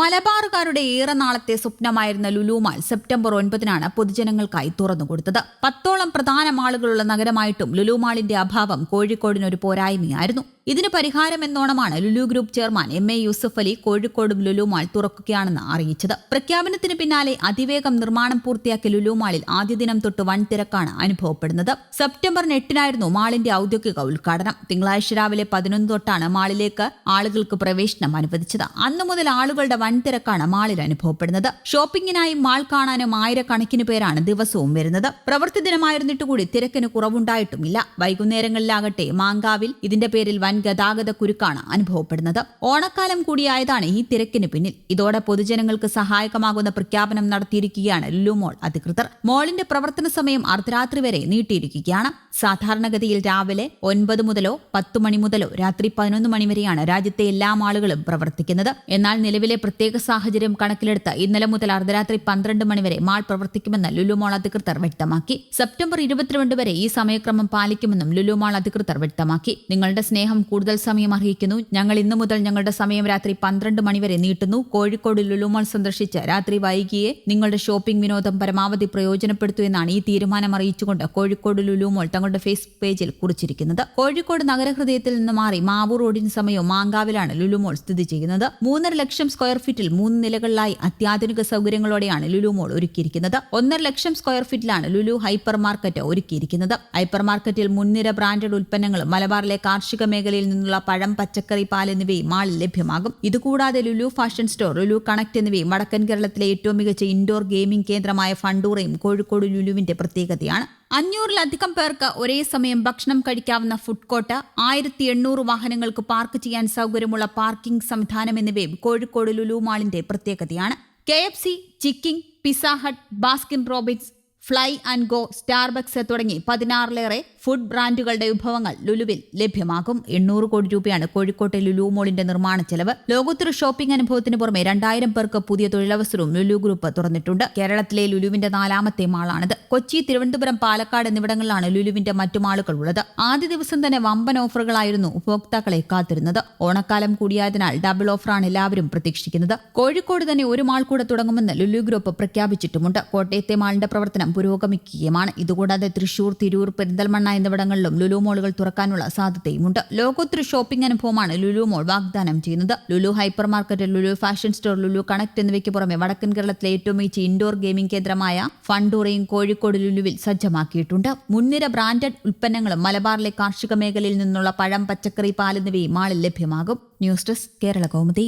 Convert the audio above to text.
മലബാറുകാരുടെ ഏറെ നാളത്തെ സ്വപ്നമായിരുന്ന ലുലുമാൾ സെപ്റ്റംബർ ഒൻപതിനാണ് പൊതുജനങ്ങൾക്കായി തുറന്നുകൊടുത്തത് പത്തോളം പ്രധാന മാളുകളുള്ള നഗരമായിട്ടും ലുലുമാളിന്റെ അഭാവം കോഴിക്കോടിനൊരു പോരായ്മയായിരുന്നു. ഇതിന് പരിഹാരമെന്നോണമാണ് Lulu group chairman M A Yusuf Ali കോഴിക്കോടും ലുലുമാൾ തുറക്കുകയാണെന്ന് അറിയിച്ചത്. പ്രഖ്യാപനത്തിന് പിന്നാലെ അതിവേഗം നിർമ്മാണം പൂർത്തിയാക്കിയ ലുലു മാളിൽ ആദ്യ ദിനം തൊട്ട് വൻ തിരക്കാണ് അനുഭവപ്പെടുന്നത്. സെപ്റ്റംബർ എട്ടിനായിരുന്നു മാളിന്റെ ഔദ്യോഗിക ഉദ്ഘാടനം. തിങ്കളാഴ്ച രാവിലെ പതിനൊന്ന് തൊട്ടാണ് മാളിലേക്ക് ആളുകൾക്ക് പ്രവേശനം അനുവദിച്ചത്. അന്നു മുതൽ ആളുകളുടെ വൻ തിരക്കാണ് മാളിൽ അനുഭവപ്പെടുന്നത്. ഷോപ്പിംഗിനായും മാൾ കാണാനും ആയിരക്കണക്കിന് പേരാണ് ദിവസവും വരുന്നത്. പ്രവൃത്തി ദിനമായിരുന്നിട്ട് കൂടി തിരക്കിന് കുറവുണ്ടായിട്ടുമില്ല. വൈകുന്നേരങ്ങളിലാകട്ടെ മാങ്കാവിൽ ഇതിന്റെ പേരിൽ വൻ ഗതാഗത കുരുക്കാണ് അനുഭവപ്പെടുന്നത്. ഓണക്കാലം കൂടിയായതാണ് ഈ തിരക്കിന് പിന്നിൽ. ഇതോടെ പൊതുജനങ്ങൾക്ക് സഹായകമാകുന്ന പ്രഖ്യാപനം നടത്തിയിരിക്കുകയാണ് ലുലു മോൾ അധികൃതർ. മോളിന്റെ പ്രവർത്തന സമയം അർദ്ധരാത്രി വരെ നീട്ടിയിരിക്കുകയാണ്. സാധാരണഗതിയിൽ രാവിലെ ഒൻപത് മുതലോ പത്ത് മണി മുതലോ രാത്രി പതിനൊന്ന് മണി വരെയാണ് രാജ്യത്തെ എല്ലാ മാളുകളും പ്രവർത്തിക്കുന്നത്. എന്നാൽ നിലവിലെ പ്രത്യേക സാഹചര്യം കണക്കിലെടുത്ത് ഇന്നലെ മുതൽ അർദ്ധരാത്രി പന്ത്രണ്ട് മണിവരെ മാൾ പ്രവർത്തിക്കുമെന്ന് ലുലു മോൾ അധികൃതർ വ്യക്തമാക്കി. സെപ്റ്റംബർ ഇരുപത്തിരണ്ട് വരെ ഈ സമയക്രമം പാലിക്കുമെന്നും ലുലു മാൾ അധികൃതർ വ്യക്തമാക്കി. നിങ്ങളുടെ സ്നേഹം കൂടുതൽ സമയം അറിയിക്കുന്നു. ഞങ്ങൾ ഇന്നു മുതൽ ഞങ്ങളുടെ സമയം രാത്രി പന്ത്രണ്ട് മണിവരെ നീട്ടുന്നു. കോഴിക്കോട് ലുലു മാൾ സന്ദർശിച്ച് രാത്രി വൈകിയെ നിങ്ങളുടെ ഷോപ്പിംഗ് വിനോദം പരമാവധി പ്രയോജനപ്പെടുത്തു എന്നാണ് ഈ തീരുമാനം അറിയിച്ചുകൊണ്ട് കോഴിക്കോട് ലുലുമോൾ തങ്ങളുടെ ഫേസ്ബുക്ക് പേജിൽ കുറിച്ചിരിക്കുന്നത്. കോഴിക്കോട് നഗരഹൃദയത്തിൽ നിന്ന് മാറി മാവൂർ റോഡിന് സമയവും മാങ്കാവിലാണ് ലുലുമോൾ സ്ഥിതി ചെയ്യുന്നത്. മൂന്നര ലക്ഷം സ്ക്വയർ ഫീറ്റിൽ മൂന്ന് നിലകളിലായി അത്യാധുനിക സൗകര്യങ്ങളോടെയാണ് ലുലുമോൾ ഒരുക്കിയിരിക്കുന്നത്. ഒന്നര ലക്ഷം സ്ക്വയർ ഫീറ്റിലാണ് ലുലു ഹൈപ്പർ മാർക്കറ്റ് ഒരുക്കിയിരിക്കുന്നത്. ഹൈപ്പർ മാർക്കറ്റിൽ മുൻനിര ബ്രാൻഡഡ് ഉൽപ്പന്നങ്ങളും മലബാറിലെ കാർഷിക മേഖലയിൽ നിന്നുള്ള പഴം പച്ചക്കറി പാൽ എന്നിവയും മാളിൽ ലഭ്യമാകും. ഇതുകൂടാതെ Lulu fashion store Lulu connect എന്നിവയും വടക്കൻ കേരളത്തിലെ ഏറ്റവും മികച്ച ഇൻഡോർ ഗെയിമിംഗ് കേന്ദ്രമായ ഫണ്ടൂറയും കോഴിക്കോട് ലുലുവിന്റെ പ്രത്യേകതയാണ്. അഞ്ഞൂറിലധികം പേർക്ക് ഒരേ സമയം ഭക്ഷണം കഴിക്കാവുന്ന ഫുഡ് കോർട്ട് ആയിരത്തി എണ്ണൂറ് വാഹനങ്ങൾക്ക് പാർക്ക് ചെയ്യാൻ സൗകര്യമുള്ള പാർക്കിംഗ് സംവിധാനം എന്നിവയും കോഴിക്കോട് ലുലു മാളിന്റെ പ്രത്യേകതയാണ്. K F C Chicking Pizza Hut Baskin Robbins Fly and Go Starbucks തുടങ്ങി പതിനാറിലേറെ ഫുഡ് ബ്രാൻഡുകളുടെ വിഭവങ്ങൾ ലുലുവിൽ ലഭ്യമാകും. എണ്ണൂറ് കോടി രൂപയാണ് കോഴിക്കോട്ടെ ലുലു മോളിന്റെ നിർമ്മാണ ചെലവ്. ലോകോത്തര ഷോപ്പിംഗ് അനുഭവത്തിന് പുറമെ രണ്ടായിരം പേർക്ക് പുതിയ തൊഴിലവസരവും ലുലു ഗ്രൂപ്പ് തുറന്നിട്ടുണ്ട്. കേരളത്തിലെ ലുലുവിന്റെ നാലാമത്തെ മാളാണിത്. കൊച്ചി തിരുവനന്തപുരം പാലക്കാട് എന്നിവിടങ്ങളിലാണ് ലുലുവിന്റെ മറ്റു മാളുകൾ ഉള്ളത്. ആദ്യ ദിവസം തന്നെ വമ്പൻ ഓഫറുകളായിരുന്നു ഉപഭോക്താക്കളെ കാത്തിരുന്നത്. ഓണക്കാലം കൂടിയായതിനാൽ ഡബിൾ ഓഫറാണ് എല്ലാവരും പ്രതീക്ഷിക്കുന്നത്. കോഴിക്കോട് തന്നെ ഒരു മാൾ കൂടെ തുടങ്ങുമെന്ന് ലുലു ഗ്രൂപ്പ് പ്രഖ്യാപിച്ചിട്ടുമുണ്ട്. കോട്ടയത്തെ മാളിന്റെ പ്രവർത്തനം പുരോഗമിക്കുകയുമാണ്. ഇതുകൂടാതെ തൃശൂർ തിരൂർ പെരിന്തൽമണ്ണ എന്നിവിടങ്ങളിലും ലുലു മോളുകൾ തുറക്കാനുള്ള സാധ്യതയുമുണ്ട്. ലോകോത്തര ഷോപ്പിംഗ് അനുഭവമാണ് ലുലു മോൾ വാഗ്ദാനം ചെയ്യുന്നത്. Lulu hyper market Lulu fashion store Lulu connect എന്നിവയ്ക്ക് പുറമെ വടക്കൻ കേരളത്തിലെ ഏറ്റവും മികച്ച ഇൻഡോർ ഗെയിമിംഗ് കേന്ദ്രമായ ഫണ്ടൂറയും കോഴിക്കോട് ലുലുവിൽ സജ്ജമാക്കിയിട്ടുണ്ട്. മുൻനിര ബ്രാൻഡഡ് ഉൽപ്പന്നങ്ങളും മലബാറിലെ കാർഷിക മേഖലയിൽ നിന്നുള്ള പഴം പച്ചക്കറി പാൽ എന്നിവയും മാളിൽ ലഭ്യമാകും. News desk Kerala Kaumudi